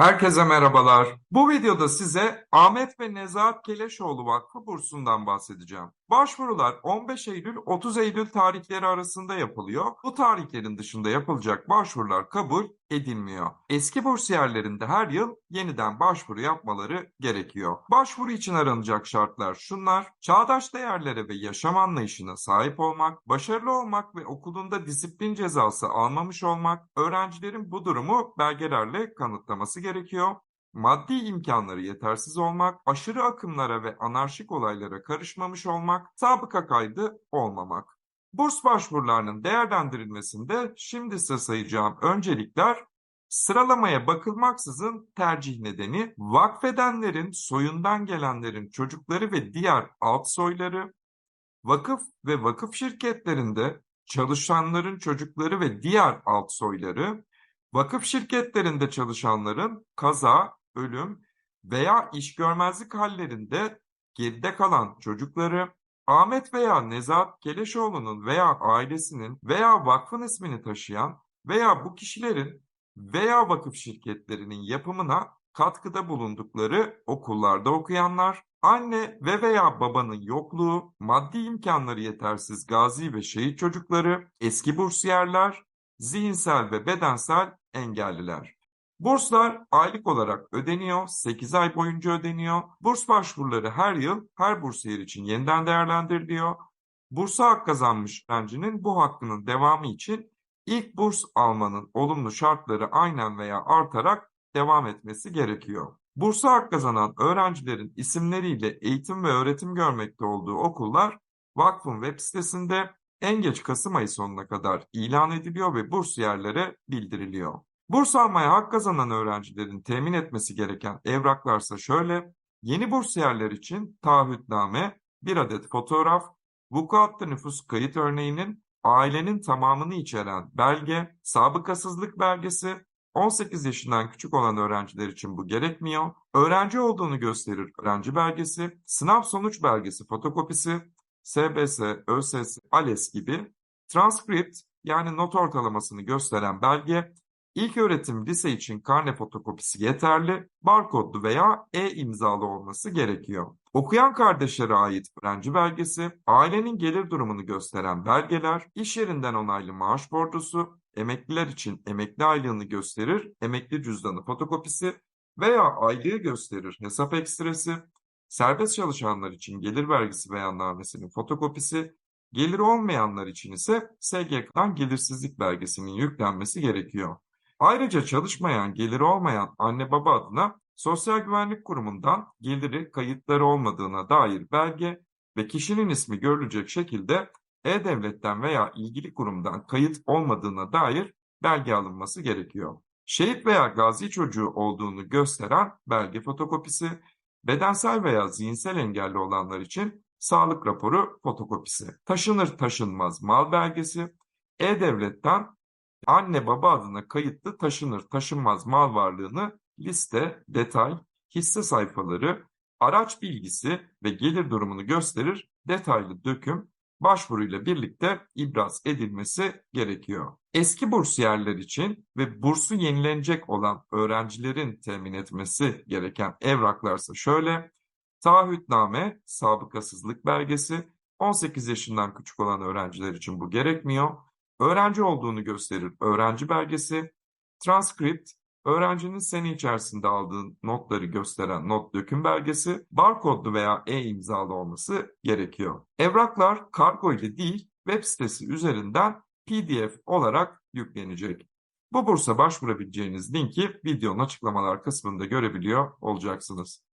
Herkese merhabalar. Bu videoda size Ahmet ve Nezahat Keleşoğlu Vakfı bursundan bahsedeceğim. Başvurular 15 Eylül-30 Eylül tarihleri arasında yapılıyor. Bu tarihlerin dışında yapılacak başvurular kabul edilmiyor. Eski bursiyerlerin de her yıl yeniden başvuru yapmaları gerekiyor. Başvuru için aranacak şartlar şunlar. Çağdaş değerlere ve yaşam anlayışına sahip olmak, başarılı olmak ve okulunda disiplin cezası almamış olmak, öğrencilerin bu durumu belgelerle kanıtlaması gerekiyor. Maddi imkanları yetersiz olmak, aşırı akımlara ve anarşik olaylara karışmamış olmak, sabıka kaydı olmamak. Burs başvurularının değerlendirilmesinde şimdi size sayacağım öncelikler sıralamaya bakılmaksızın tercih nedeni vakfedenlerin, soyundan gelenlerin çocukları ve diğer alt soyları, vakıf ve vakıf şirketlerinde çalışanların çocukları ve diğer alt soyları, vakıf şirketlerinde çalışanların kaza, ölüm veya iş görmezlik hallerinde geride kalan çocukları, Ahmet veya Nezahat Keleşoğlu'nun veya ailesinin veya vakfın ismini taşıyan veya bu kişilerin veya vakıf şirketlerinin yapımına katkıda bulundukları okullarda okuyanlar, anne ve veya babanın yokluğu, maddi imkanları yetersiz gazi ve şehit çocukları, eski bursiyerler, zihinsel ve bedensel engelliler. Burslar aylık olarak ödeniyor, 8 ay boyunca ödeniyor. Burs başvuruları her yıl her bursiyer için yeniden değerlendiriliyor. Bursa hak kazanmış öğrencinin bu hakkının devamı için ilk burs almanın olumlu şartları aynen veya artarak devam etmesi gerekiyor. Bursa hak kazanan öğrencilerin isimleriyle eğitim ve öğretim görmekte olduğu okullar vakfın web sitesinde en geç Kasım ayı sonuna kadar ilan ediliyor ve bursiyerlere bildiriliyor. Burs almaya hak kazanan öğrencilerin temin etmesi gereken evraklarsa şöyle, yeni bursiyerler için taahhütname, bir adet fotoğraf, vukuatlı nüfus kayıt örneğinin ailenin tamamını içeren belge, sabıkasızlık belgesi, 18 yaşından küçük olan öğrenciler için bu gerekmiyor. Öğrenci olduğunu gösterir öğrenci belgesi, sınav sonuç belgesi fotokopisi, SBS, ÖSS, ALES gibi, transkript yani not ortalamasını gösteren belge, İlk öğretim lise için karne fotokopisi yeterli, barkodlu veya e-imzalı olması gerekiyor. Okuyan kardeşlere ait öğrenci belgesi, ailenin gelir durumunu gösteren belgeler, iş yerinden onaylı maaş borcusu, emekliler için emekli aylığını gösterir, emekli cüzdanı fotokopisi veya aylığı gösterir hesap ekstresi, serbest çalışanlar için gelir vergisi beyannamesinin fotokopisi, gelir olmayanlar için ise SGK'dan gelirsizlik belgesinin yüklenmesi gerekiyor. Ayrıca çalışmayan, geliri olmayan anne baba adına Sosyal Güvenlik Kurumu'ndan geliri kayıtları olmadığına dair belge ve kişinin ismi görülecek şekilde E-Devlet'ten veya ilgili kurumdan kayıt olmadığına dair belge alınması gerekiyor. Şehit veya gazi çocuğu olduğunu gösteren belge fotokopisi, bedensel veya zihinsel engelli olanlar için sağlık raporu fotokopisi, taşınır taşınmaz mal belgesi, E-Devlet'ten anne baba adına kayıtlı taşınır taşınmaz mal varlığını liste, detay, hisse sayfaları, araç bilgisi ve gelir durumunu gösterir detaylı döküm başvuruyla birlikte ibraz edilmesi gerekiyor. Eski bursiyerler için ve bursu yenilenecek olan öğrencilerin temin etmesi gereken evraklarsa şöyle, taahhütname, sabıkasızlık belgesi, 18 yaşından küçük olan öğrenciler için bu gerekmiyor. Öğrenci olduğunu gösterir öğrenci belgesi, transkript, öğrencinin sene içerisinde aldığı notları gösteren not döküm belgesi, barkodlu veya e-imzalı olması gerekiyor. Evraklar kargo ile değil, web sitesi üzerinden PDF olarak yüklenecek. Bu bursa başvurabileceğiniz linki videonun açıklamalar kısmında görebiliyor olacaksınız.